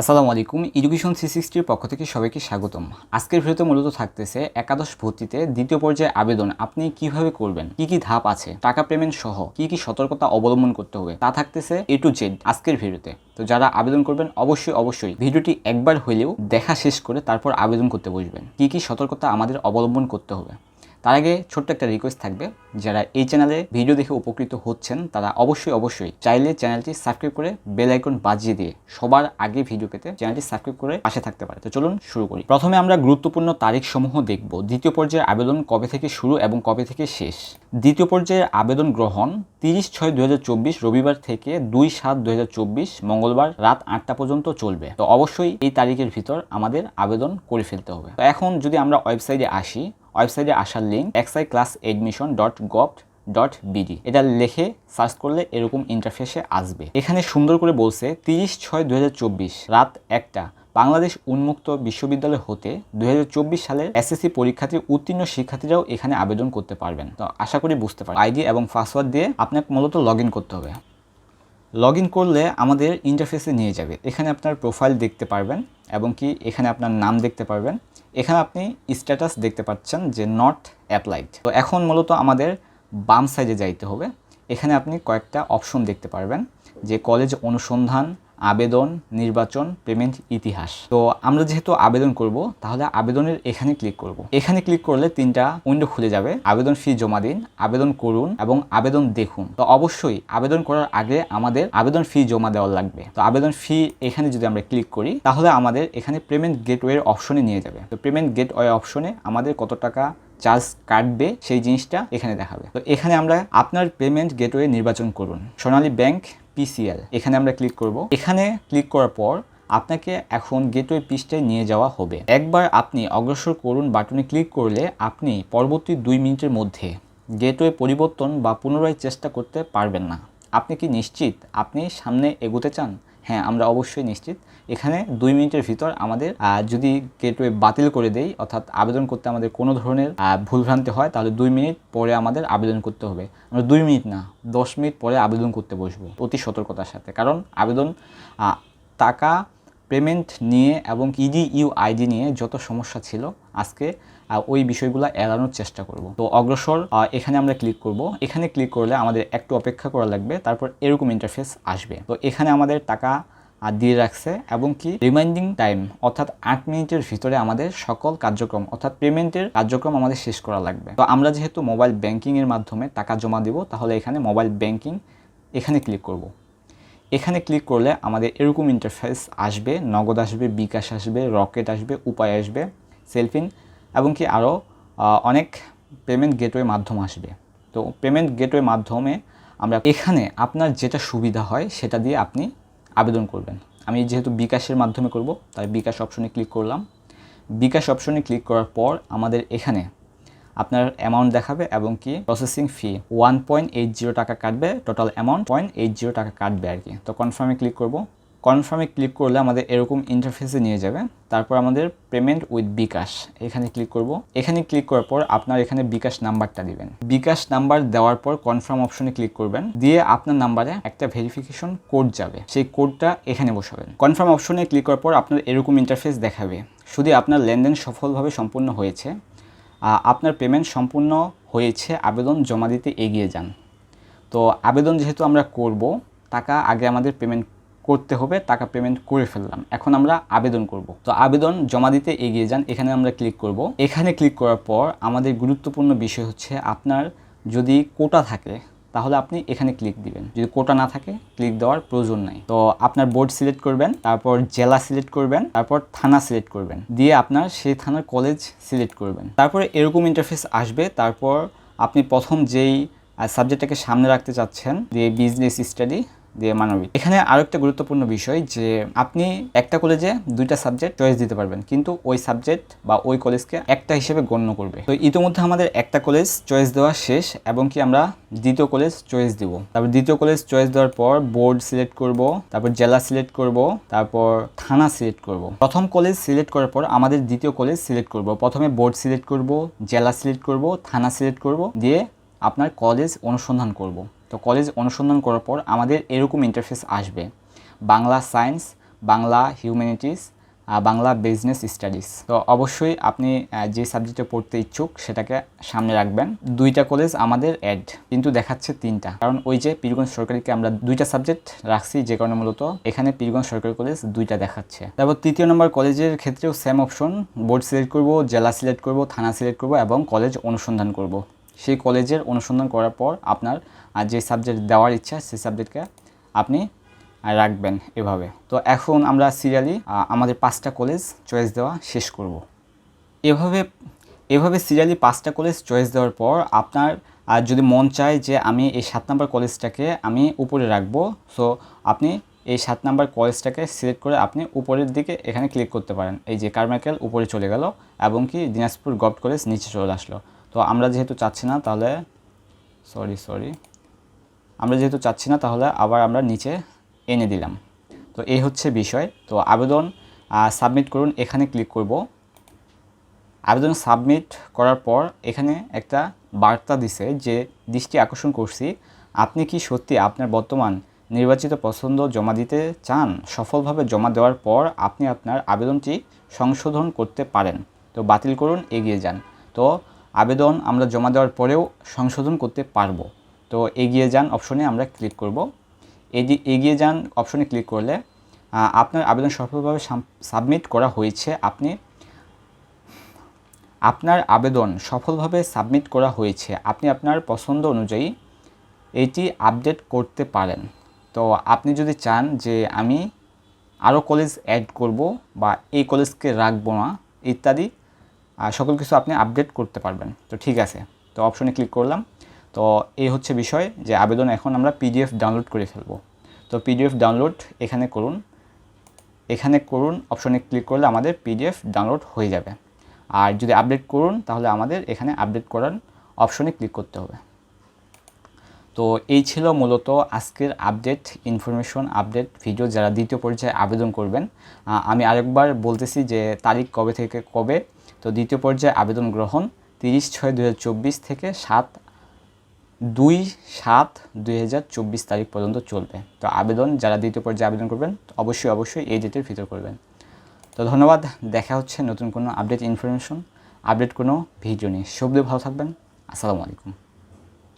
আসসালামু আলাইকুম। Education three সিক্সটির পক্ষ থেকে সবাইকে স্বাগতম। আজকের ভিডিওতে মূলত থাকতেছে একাদশ ভর্তিতে দ্বিতীয় পর্যায়ে আবেদন। আপনি কীভাবে করবেন? কি কি ধাপ আছে? টাকা পেমেন্ট সহ কি কি সতর্কতা অবলম্বন করতে হবে? তা থাকতেছে এ টু জেড আজকের ভিডিওতে। তো যারা আবেদন করবেন, অবশ্যই অবশ্যই ভিডিওটি একবার হইলেও দেখা শেষ করে তারপর আবেদন করতে বসবেন। কি কি সতর্কতা আমাদের অবলম্বন করতে হবে? তার আগে ছোট্ট একটা রিকোয়েস্ট থাকবে। যারা এই চ্যানেলে ভিডিও দেখে উপকৃত হচ্ছেন, তারা অবশ্যই অবশ্যই চাইলে চ্যানেলটি সাবস্ক্রাইব করে বেল আইকন বাজিয়ে দিয়ে সবার আগে ভিডিও পেতে চ্যানেলটি সাবস্ক্রাইব করে পাশে থাকতে পারে। তো চলুন শুরু করি। প্রথমে আমরা গুরুত্বপূর্ণ তারিখ সমূহ দেখব। দ্বিতীয় পর্যায়ের আবেদন কবে থেকে শুরু এবং কবে থেকে শেষ? দ্বিতীয় পর্যায়ের আবেদন গ্রহণ তিরিশ ছয় দু রবিবার থেকে দুই সাত দু মঙ্গলবার রাত আটটা পর্যন্ত চলবে। তো অবশ্যই এই তারিখের ভিতর আমাদের আবেদন করে ফেলতে হবে। তো এখন যদি আমরা ওয়েবসাইটে আসি ওয়েবসাইটে আসার link X I class admission dot gov dot BD এটা লেখে সার্চ করলে এরকম ইন্টারফেসে আসবে। এখানে সুন্দর করে বলছে, তিরিশ ছয় দু রাত একটা, বাংলাদেশ উন্মুক্ত বিশ্ববিদ্যালয় হতে দু হাজার চব্বিশ সালের এসএসসি পরীক্ষার্থী উত্তীর্ণ শিক্ষার্থীরাও এখানে আবেদন করতে পারবেন। তো আশা করি বুঝতে পারেন আইডি এবং পাসওয়ার্ড দিয়ে আপনাকে মূলত লগ করতে হবে। লগ করলে আমাদের ইন্টারফেসে নিয়ে যাবে। এখানে আপনার প্রোফাইল দেখতে পারবেন এবং কি এখানে আপনার নাম দেখতে পারবেন। এখানে আপনি স্ট্যাটাস দেখতে পাচ্ছেন যে নট অ্যাপ্লাইড তো এখন মূলত আমাদের বাম সাইডে যাইতে হবে। এখানে আপনি কয়েকটা অপশন দেখতে পারবেন, যে কলেজ অনুসন্ধান আবেদন, নির্বাচন, পেমেন্ট, ইতিহাস। তো আমরা যেহেতু আবেদন করব, তাহলে আবেদনের এখানে ক্লিক করব। এখানে ক্লিক করলে তিনটা উইন্ডো খুলে যাবে। আবেদন ফি জমা দিন, আবেদন করুন এবং আবেদন দেখুন। তো অবশ্যই আবেদন করার আগে আমাদের আবেদন ফি জমা দেওয়া লাগবে। তো আবেদন ফি এখানে যদি আমরা ক্লিক করি, তাহলে আমাদের এখানে পেমেন্ট গেটওয়ের অপশনে নিয়ে যাবে। তো পেমেন্ট গেটওয়ে অপশনে আমাদের কত টাকা চার্জ কাটবে, সেই জিনিসটা এখানে দেখাবে। তো এখানে আমরা আপনার পেমেন্ট গেটওয়ে নির্বাচন করুন। Sonali bank PCL. এখানে আমরা ক্লিক করব। এখানে ক্লিক করার পর আপনাকে এখন গেটওয়ে পৃষ্ঠায় নিয়ে যাওয়া হবে। একবার আপনি অগ্রসর করুন বাটনে ক্লিক করলে আপনি পরবর্তী দুই মিনিটের মধ্যে গেটওয়ে পরিবর্তন বা পুনরায় চেষ্টা করতে পারবেন না। আপনি কি নিশ্চিত আপনি সামনে এগোতে চান? হ্যাঁ আমরা অবশ্যই নিশ্চিত। এখানে দুই মিনিটের ভিতর আমাদের যদি গেটওয়ে বাতিল করে দেই, অর্থাৎ আবেদন করতে আমাদের কোনো ধরনের ভুলভ্রান্তি হয়, তাহলে দুই মিনিট পরে আমাদের আবেদন করতে হবে। আমরা দুই মিনিট না, দশ মিনিট পরে আবেদন করতে বসবো, অতি সতর্কতার সাথে। কারণ আবেদন টাকা পেমেন্ট নিয়ে এবং ইডি ইউ আইডি নিয়ে যত সমস্যা ছিল, আজকে ওই বিষয়গুলো এড়ানোর চেষ্টা করব। তো অগ্রসর এখানে আমরা ক্লিক করব। এখানে ক্লিক করলে আমাদের একটু অপেক্ষা করা লাগবে, তারপর এরকম ইন্টারফেস আসবে। তো এখানে আমাদের টাকা দিয়ে রাখছে এবং কি রিমাইন্ডিং টাইম অর্থাৎ আট মিনিটের ভিতরে আমাদের সকল কার্যক্রম, অর্থাৎ পেমেন্টের কার্যক্রম আমাদের শেষ করা লাগবে। তো আমরা যেহেতু মোবাইল ব্যাংকিংয়ের মাধ্যমে টাকা জমা দিব, তাহলে এখানে মোবাইল ব্যাংকিং এখানে ক্লিক করব। এখানে ক্লিক করলে আমাদের এরকম ইন্টারফেস আসবে, নগদ আসবে, বিকাশ আসবে রকেট আসবে, উপায় আসবে সেলফিন এবং কি আরও অনেক পেমেন্ট গেটওয়ে মাধ্যম আসবে। তো পেমেন্ট গেটওয়ে মাধ্যমে আমরা এখানে আপনার যেটা সুবিধা হয় সেটা দিয়ে আপনি আবেদন করবেন। আমি যেহেতু বিকাশের মাধ্যমে করব, তাই বিকাশ অপশনে ক্লিক করলাম। বিকাশ অপশনে ক্লিক করার পর আমাদের এখানে আপনার অ্যামাউন্ট দেখাবে এবং কি processing fee one point eight zero টাকা কাটবে total amount point eight zero টাকা কাটবে আর কি। তো কনফার্মে ক্লিক করব। কনফার্মে ক্লিক করলে আমাদের এরকম ইন্টারফেসে নিয়ে যাবে। তারপর আমাদের পেমেন্ট উইথ বিকাশ, এখানে ক্লিক করব। এখানে ক্লিক করার পর আপনার এখানে বিকাশ নাম্বারটা দিবেন। বিকাশ নাম্বার দেওয়ার পর কনফার্ম অপশনে ক্লিক করবেন। দিয়ে আপনার নাম্বারে একটা ভেরিফিকেশন কোড যাবে। সেই কোডটা এখানে বসাবেন। কনফার্ম অপশনে ক্লিক করার পর আপনার এরকম ইন্টারফেস দেখাবে। শুধু আপনার লেনদেন সফলভাবে সম্পূর্ণ হয়েছে। আপনার পেমেন্ট সম্পূর্ণ হয়েছে, আবেদন জমা দিতে এগিয়ে যান। তো আবেদন যেহেতু আমরা করব, টাকা আগে আমাদের পেমেন্ট করতে হবে, টাকা পেমেন্ট করে ফেললাম। এখন আমরা আবেদন করব। তো আবেদন জমা দিতে এগিয়ে যান, এখানে আমরা ক্লিক করব। এখানে ক্লিক করার পর আমাদের গুরুত্বপূর্ণ বিষয় হচ্ছে আপনার যদি কোটা থাকে, তাহলে আপনি এখানে ক্লিক দিবেন। যদি কোটা না থাকে ক্লিক দেওয়ার প্রয়োজন নাই। তো আপনার বোর্ড সিলেক্ট করবেন, তারপর জেলা সিলেক্ট করবেন, তারপর থানা সিলেক্ট করবেন। দিয়ে আপনার সেই থানার কলেজ সিলেক্ট করবেন। তারপরে এরকম ইন্টারফেস আসবে, তারপর আপনি প্রথম যেই সাবজেক্টটাকে সামনে রাখতে চাচ্ছেন, দিয়ে বিজনেস স্টাডি দিয়ে মানবিক। এখানে আরও একটা গুরুত্বপূর্ণ বিষয় যে আপনি একটা কলেজে দুইটা সাবজেক্ট চয়েস দিতে পারবেন, কিন্তু ওই সাবজেক্ট বা ওই কলেজকে একটা হিসেবে গণ্য করবে। তো ইতিমধ্যে আমাদের একটা কলেজ চয়েস দেওয়া শেষ এবং কি আমরা দ্বিতীয় কলেজ চয়েস দিব। তারপর দ্বিতীয় কলেজ চয়েস দেওয়ার পর বোর্ড সিলেক্ট করব, তারপর জেলা সিলেক্ট করব, তারপর থানা সিলেক্ট করব। প্রথম কলেজ সিলেক্ট করার পর আমাদের দ্বিতীয় কলেজ সিলেক্ট করব। প্রথমে বোর্ড সিলেক্ট করব, জেলা সিলেক্ট করব, থানা সিলেক্ট করব, দিয়ে আপনার কলেজ অনুসন্ধান করব। তো কলেজ অনুসন্ধান করার পর আমাদের এরকম ইন্টারফেস আসবে। Bangla science Bangla humanities Bangla business studies তো অবশ্যই আপনি যে সাবজেক্টে পড়তে ইচ্ছুক সেটাকে সামনে রাখবেন। দুইটা কলেজ আমাদের অ্যাড কিন্তু দেখাচ্ছে তিনটা। কারণ ওই যে পীরগঞ্জ সরকারিকে আমরা দুইটা সাবজেক্ট রাখছি, যে কারণে মূলত এখানে পীরগঞ্জ সরকারি কলেজ দুইটা দেখাচ্ছে। তারপর তৃতীয় নম্বর কলেজের ক্ষেত্রেও সেম অপশন বোর্ড সিলেক্ট করব, জেলা সিলেক্ট করব, থানা সিলেক্ট করব এবং কলেজ অনুসন্ধান করব। সেই কলেজের অনুসন্ধান করার পর আপনার যে সাবজেক্ট দেওয়ার ইচ্ছা সেই সাবজেক্টকে আপনি রাখবেন এভাবে। তো এখন আমরা সিরিয়ালি আমাদের পাঁচটা কলেজ চয়েস দেওয়া শেষ করব। এভাবে এভাবে সিরিয়ালি পাঁচটা কলেজ চয়েস দেওয়ার পর আপনার আর যদি মন চায় যে আমি এই সাত নাম্বার কলেজটাকে আমি উপরে রাখব সো আপনি এই সাত নাম্বার কলেজটাকে সিলেক্ট করে আপনি উপরের দিকে এখানে ক্লিক করতে পারেন। এই যে কারমাইকেল উপরে চলে গেল এবং কি দিনাজপুর গভট কলেজ নিচে চলে আসলো। তো আমরা যেহেতু চাচ্ছি না, তাহলে সরি সরি আমরা যেহেতু চাচ্ছি না, তাহলে আবার আমরা নিচে এনে দিলাম। তো এই হচ্ছে বিষয়। তো আবেদন সাবমিট করুন, এখানে ক্লিক করব। আবেদন সাবমিট করার পর এখানে একটা বার্তা দিছে যে, দৃষ্টি আকর্ষণ করছি, আপনি কি সত্যি আপনার বর্তমান নির্বাচিত পছন্দ জমা দিতে চান? সফলভাবে জমা দেওয়ার পর আপনি আপনার আবেদনটি সংশোধন করতে পারেন। তো বাতিল করুন, এগিয়ে যান। তো আবেদন আমরা জমা দেওয়ার পরেও সংশোধন করতে পারব। তো এগিয়ে যান অপশনে আমরা ক্লিক করব। এগি- এগিয়ে যান অপশনে ক্লিক করলে আপনার আবেদন সফলভাবে সাবমিট করা হয়েছে। আপনি, আপনার আবেদন সফলভাবে সাবমিট করা হয়েছে। আপনি আপনার পছন্দ অনুযায়ী এটি আপডেট করতে পারেন। তো আপনি যদি চান যে আমি আরও কলেজ অ্যাড করব বা এই কলেজকে রাখব না, ইত্যাদি সকল কিছু আপনি আপডেট করতে পারবেন। তো ঠিক আছে, তো অপশনে ক্লিক করলাম। তো এই হচ্ছে বিষয় যে আবেদন এখন আমরা পিডিএফ ডাউনলোড করে ফেলব। তো পিডিএফ ডাউনলোড এখানে করুন। এখানে করুন অপশনে ক্লিক করলে আমাদের পিডিএফ ডাউনলোড হয়ে যাবে। আর যদি আপডেট করুন, তাহলে আমাদের এখানে আপডেট করার অপশনে ক্লিক করতে হবে। তো এই ছিল মূলত আজকের আপডেট ইনফরমেশন আপডেট ভিডিও যারা দ্বিতীয় পর্যায়ে আবেদন করবেন আমি আরেকবার বলতেছি যে তারিখ কবে থেকে কবে তো দ্বিতীয় পর্যায়ে আবেদন গ্রহণ তিরিশ ছয় দু থেকে সাত দুই সাত দুই তারিখ পর্যন্ত চলবে। তো আবেদন, যারা দ্বিতীয় পর্যায়ে আবেদন করবেন, অবশ্যই অবশ্যই এই ডেটের ভিতর করবেন। তো ধন্যবাদ, দেখা হচ্ছে নতুন কোনো আপডেট ইনফরমেশন আপডেট কোনো ভিডিও নিয়ে। সব ভালো থাকবেন। আসসালামু আলাইকুম।